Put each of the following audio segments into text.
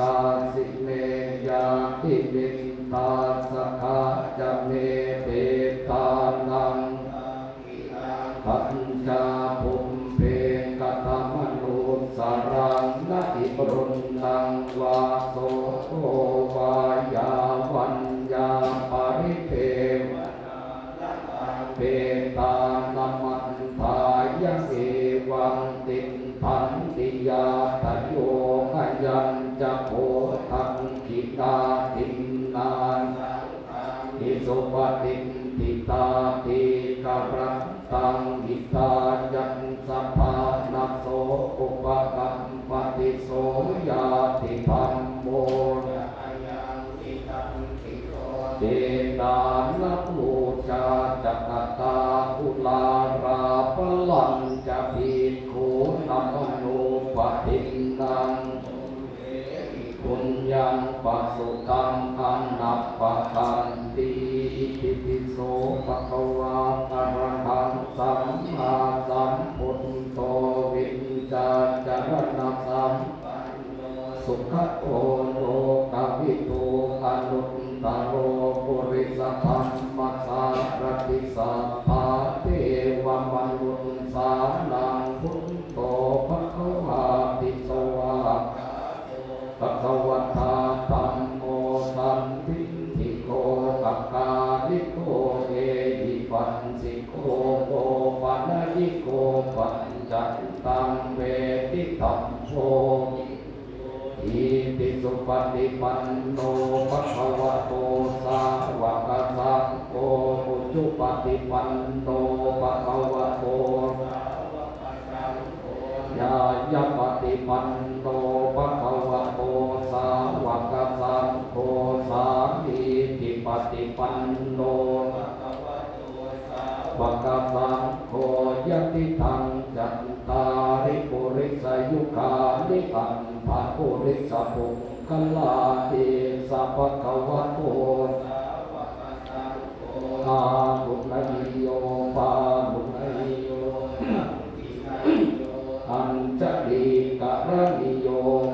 กาสิเมยาติวินตาสกาจะเมเปตานังปัญจาภุมเพกตมนุสารังนาอิปรุณังวาโสโอวายาวันยาปาริเทวเปตานามันทายะเอวังติทันติยาตโย ยัญจะโพทังกิตาตินนานอิสุปตินติตาติกะรัตตังกิตายันสัพานัสโสอุปกัมปติโสยาติธรรมโมเจตานักลูชาจักตาอุลาราพลัง งปัสสุตังอันนับปะตันติอิติปิโสภะคะวะอะระหังสัมมาสัมพุทโตวิญจาจารณะสัมสุขโอโลกาวิโตอนุตตโรปุริสพัมมัสสารติสัพพิโกปัญจันตังเวทิตัมโชอิติสุปฏิปันโนภะคะวะโตสาวกสังโฆอุจุปฏิปันโนภะคะวะโตยายปฏิปันโนภะคะวะโตสาวกสังโฆสามีติปฏิปันโน วกสังโฆย ติทังจันตาริปุริสยุคานิอันภาปุริสปุงกลาเอสัพพะวะโตอาบุญนิโยปาบุญนิโยอัญจลีกะระนิโย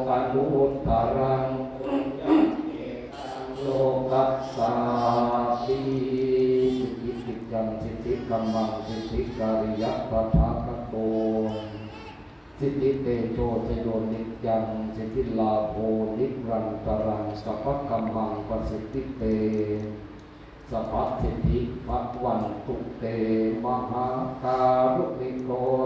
อนุตตรังโลกัสสาติสิทธิสิทธังสิทธิกัมมังสิทธิการิยะ ปะทะกะโตสิทธิเตโชจโยนิจยังสิทธิลาโภนิรันตรังสัพพะกัมมังปสิทิเตสัพพสิทธิภะวันตุเตมหาการุณิโก